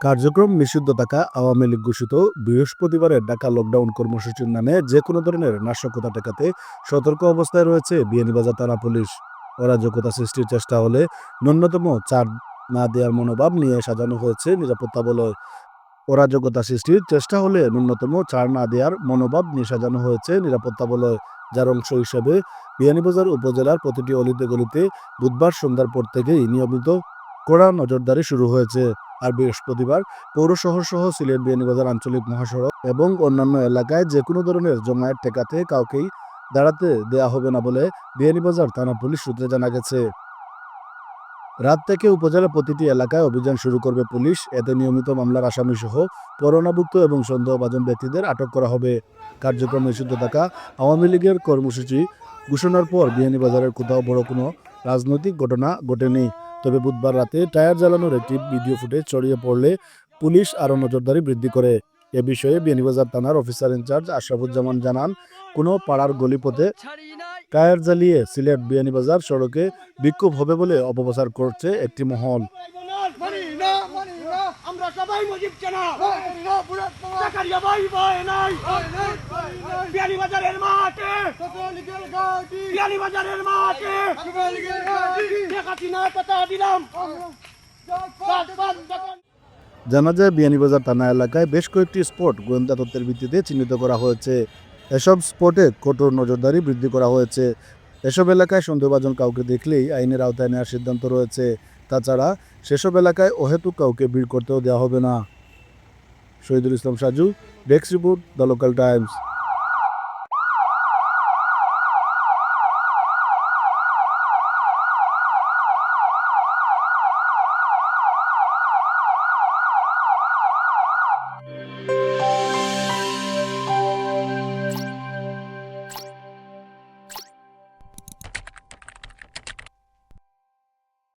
কার্যক্রম নিষিদ্ধ থাকা আওয়ামী লীগ ঘোষিত বৃহস্পতিবারের ঢাকা লকডাউন কর্মসূচির নামে যে কোনো ধরনের নাশকতা ঠেকাতে সতর্ক অবস্থায় রয়েছে বিয়ানীবাজার থানা পুলিশ। অরাজকতা সৃষ্টির চেষ্টা হলে ন্যূনতম চার না দেওয়ার মনোভাব নিয়ে সাজানো হয়েছে নিরাপত্তা বলয়। অরাজকতা সৃষ্টির চেষ্টা হলে ন্যূনতম চার না দেওয়ার মনোভাব নিয়ে সাজানো হয়েছে নিরাপত্তা বলয়। যার অংশ হিসেবে বিয়ানীবাজার উপজেলার প্রতিটি অলিতে গলিতে বুধবার সন্ধ্যার পর থেকেই নিয়মিত কড়া নজরদারি শুরু হয়েছে। আর বৃহস্পতিবার পৌর শহর সহ সিলেট বিয়ানীবাজার আঞ্চলিক মহাসড়ক এবং অন্যান্য এলাকায় যে কোনো ধরনের জমায়েত ঠেকাতে কাউকেই দাঁড়াতে দেয়া হবে না বলে বিয়ানীবাজার থানা পুলিশ সূত্রে জানা গেছে। রাত থেকে উপজেলার প্রতিটি এলাকায় অভিযান শুরু করবে পুলিশ। এতে নিয়মিত মামলার আসামি সহ করোনাভুক্ত এবং সন্দেহভাজন ব্যক্তিদের আটক করা হবে। কার্যক্রম নিষিদ্ধ থাকা আওয়ামী লীগের কর্মসূচি ঘোষণার পর বিয়ানীবাজারের কোথাও বড় কোনো রাজনৈতিক ঘটনা ঘটেনি। তবে বুধবার রাতে টায়ার জ্বালানোর একটি ভিডিও ফুটেজ ছড়িয়ে পড়লে পুলিশ আরও নজরদারি বৃদ্ধি করে। এ বিষয়ে বিয়ানীবাজার থানার অফিসার ইনচার্জ আশরাফুজ্জামান জানান, কোনো পাড়ার গলিপথে টায়ার জ্বালিয়ে সিলেট বিয়ানীবাজার সড়কে বিক্ষোভ হবে বলে অপপ্রচার করছে একটি মহল। আমরা সবাই মুজিব চানা। জাকারিয়া ভাই ভাই নাই। বিয়ানি বাজারের মাঠে। বিয়ানি বাজারের মাঠে। শেখ কথা দিলাম। জানা যায় বিয়ানীবাজার থানা এলাকায় বেশ কয়েকটি স্পট গোয়েন্দা তথ্যের ভিত্তিতে চিহ্নিত করা হয়েছে। এসব স্পটে কঠোর নজরদারি বৃদ্ধি করা হয়েছে। এসব এলাকায় সন্দেহভাজন কাউকে দেখলেই আইনের আওতায় নেওয়ার সিদ্ধান্ত রয়েছে। তাছাড়া সেসব এলাকায় অহেতুক কাউকে ভিড় করতেও দেওয়া হবে না। Shahidul Islam Saju, desk report the Local Times.